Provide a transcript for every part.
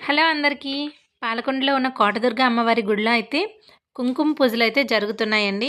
Hello అందరికీ. పాలకొండలో ఉన్న కోటదుర్గ అమ్మవారి గుడిలో అయితే కుంకుమ పూజలు అయితే జరుగుతున్నాయండి.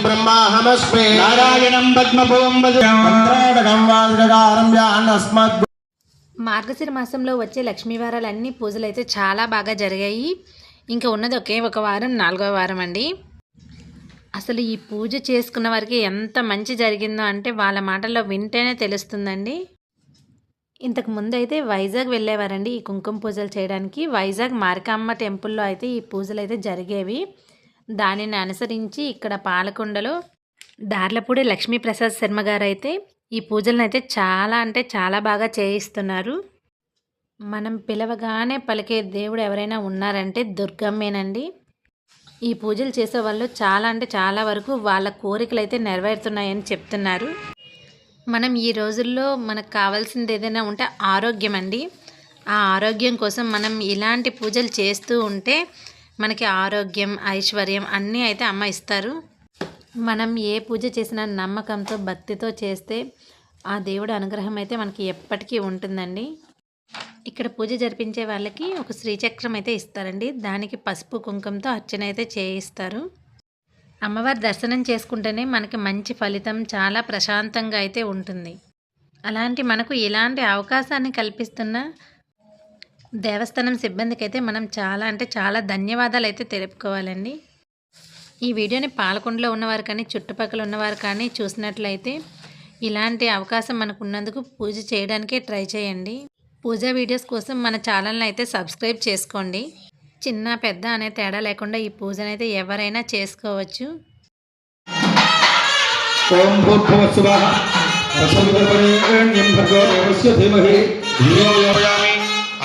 బ్రహ్మాహమస్మి నారాయణం పద్మభువం మంత్రాడకం వాంగకారంభ్యాన్నస్మద్ మార్గశిర మాసంలో వచ్చే లక్ష్మీవారాలన్నీ పూజలు అయితే చాలా బాగా జరిగాయి. ఇంకా ఉన్నది ఒకే ఒక వారం నాలుగో వారం అండి. అసలు ఈ పూజ చేసుకున్న వారికి ఎంత మంచి జరిగిందో అంటే వాళ్ళ మాటల్లో వింటేనే తెలుస్తుందండి. ఇంతకు ముందు అయితే వైజాగ్ వెళ్ళేవారండి ఈ కుంకుమ పూజలు చేయడానికి. వైజాగ్ మారికామ్మ టెంపుల్లో అయితే ఈ పూజలు అయితే జరిగేవి. దానిని అనుసరించి ఇక్కడ పాలకొండలో దార్లపూడి లక్ష్మీప్రసాద్ శర్మ గారు అయితే ఈ పూజలను అయితే చాలా అంటే చాలా బాగా చేయిస్తున్నారు. మనం పిలవగానే పలికే దేవుడు ఎవరైనా ఉన్నారంటే దుర్గమ్మేనండి. ఈ పూజలు చేసే వాళ్ళు చాలా అంటే చాలా వరకు వాళ్ళ కోరికలు అయితే నెరవేరుతున్నాయని చెప్తున్నారు. మనం ఈ రోజుల్లో మనకు కావాల్సింది ఏదైనా ఉంటే ఆరోగ్యం అండి ఆ ఆరోగ్యం కోసం మనం ఇలాంటి పూజలు చేస్తూ ఉంటే మనకి ఆరోగ్యం ఐశ్వర్యం అన్నీ అయితే అమ్మ ఇస్తారు. మనం ఏ పూజ చేసినా నమ్మకంతో భక్తితో చేస్తే ఆ దేవుడు అనుగ్రహం అయితే మనకి ఎప్పటికీ ఉంటుందండి. ఇక్కడ పూజ జరిపించే వాళ్ళకి ఒక శ్రీచక్రం అయితే ఇస్తారండి. దానికి పసుపు కుంకుమతో అర్చన అయితే చేయిస్తారు. అమ్మవారి దర్శనం చేసుకుంటేనే మనకి మంచి ఫలితం చాలా ప్రశాంతంగా అయితే ఉంటుంది. అలాంటి మనకు ఇలాంటి అవకాశాన్ని కల్పిస్తున్న దేవస్థానం సిబ్బందికి అయితే మనం చాలా అంటే చాలా ధన్యవాదాలు అయితే తెలుపుకోవాలండి. ఈ వీడియోని పాలకొండలో ఉన్నవారు కానీ చుట్టుపక్కల ఉన్నవారు కానీ చూసినట్లయితే ఇలాంటి అవకాశం మనకు ఉన్నందుకు పూజ చేయడానికే ట్రై చేయండి. పూజా వీడియోస్ కోసం మన ఛానల్ని అయితే సబ్స్క్రైబ్ చేసుకోండి. చిన్న పెద్ద అనే తేడా లేకుండా ఈ పూజనైతే ఎవరైనా చేసుకోవచ్చు. ఓం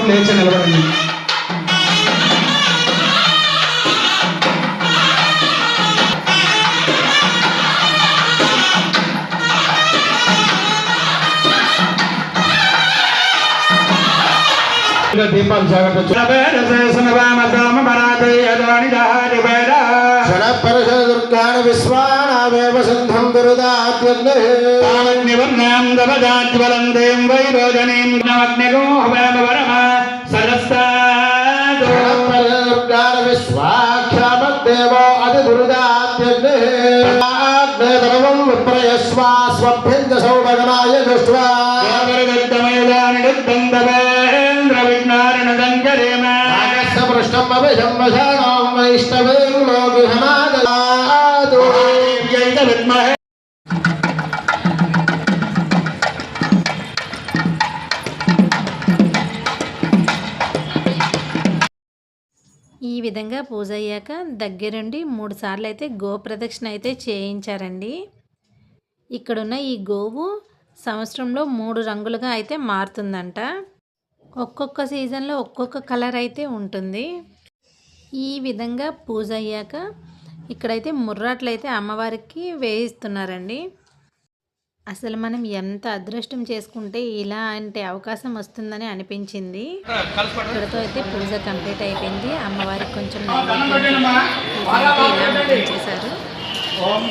లేచి నిలబడండి దీపాలు జాగ్రత్త దుర్గాణ విశ్వానామేవ సింధం దురుదాత్యన్నే దుర్గాణ విశ్వాఖ్యామదేవో అతి దురుదాత్యన్నే ఆగ్నేతరవం విప్రయస్వా స్వభ్యంజ సౌభగనాయ దృష్ట్వా ఈ విధంగా పూజ అయ్యాక దగ్గరుండి మూడు సార్లు అయితే గో ప్రదక్షిణ అయితే చేయించారండి. ఇక్కడున్న ఈ గోవు సంవత్సరంలో మూడు రంగులుగా అయితే మారుతుందంట. ఒక్కొక్క సీజన్లో ఒక్కొక్క కలర్ అయితే ఉంటుంది. ఈ విధంగా పూజ అయ్యాక ఇక్కడైతే ముర్రాట్లు అయితే అమ్మవారికి వేయిస్తున్నారండి. అసలు మనం ఎంత అదృష్టం చేసుకుంటే ఇలాంటి అవకాశం వస్తుందని అనిపించింది. ఇక్కడతో అయితే పూజ కంప్లీట్ అయిపోయింది. అమ్మవారికి కొంచెం ఇలా ముగించేశారు ఓం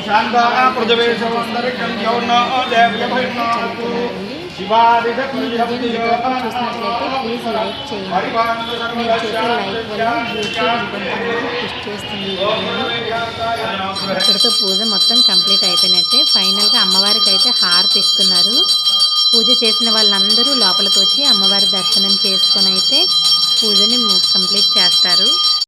చూసినట్లయితే ప్లీజ్ లైక్ చేయండి. మీరు చేసే లైక్ వల్ల యూట్యూబ్ ఇంకొంతమంది పుష్ చేస్తుంది ఈ వీడియోని. ఇక్కడితో పూజ మొత్తం కంప్లీట్ అయిపోయినట్టే. ఫైనల్గా అమ్మవారికి అయితే హారతి ఇస్తున్నారు. పూజ చేసిన వాళ్ళందరూ లోపలికి వచ్చి అమ్మవారి దర్శనం చేసుకొని అయితే పూజని కంప్లీట్ చేస్తారు.